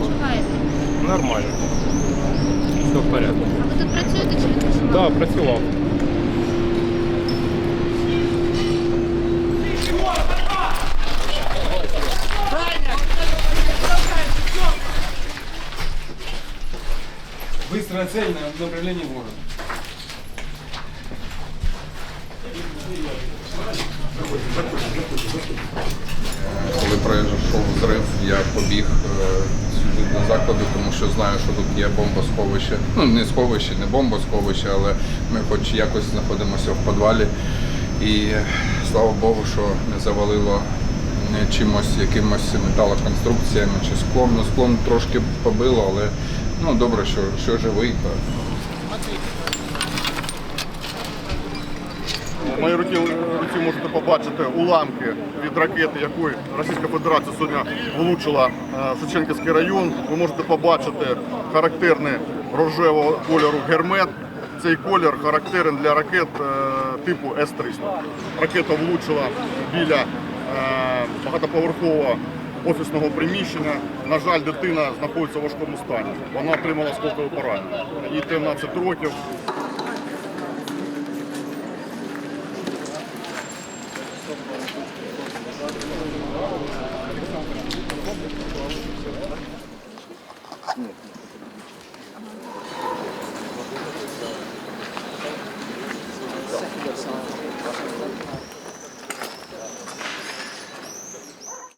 почуваєте? Нормально. Все в порядке. А ви тут працюєте чи відпочиваєте? Так, працював. Быстрая цель на направлении ворона. Коли пройшов взрив, я побіг е, сюди до закладу, тому що знаю, що тут є бомбосховище. Ну, не сховище, не бомбосховище, але ми хоч якось знаходимося в підвалі. І слава Богу, що не завалило чимось, якимось металоконструкціями чи склом. Ну, склом трошки побило, але ну, добре, що, що живий. То. В моїй руці, руці можете побачити уламки від ракети, яку Російська Федерація сьогодні влучила е, в Шевченківський район. Ви можете побачити характерний рожевого кольору гермет. Цей колір характерен для ракет е, типу С-300. Ракета влучила біля е, багатоповерхового офісного приміщення. На жаль, дитина знаходиться в важкому стані. Вона отримала скокове поранення. Їй 13 років. Нет,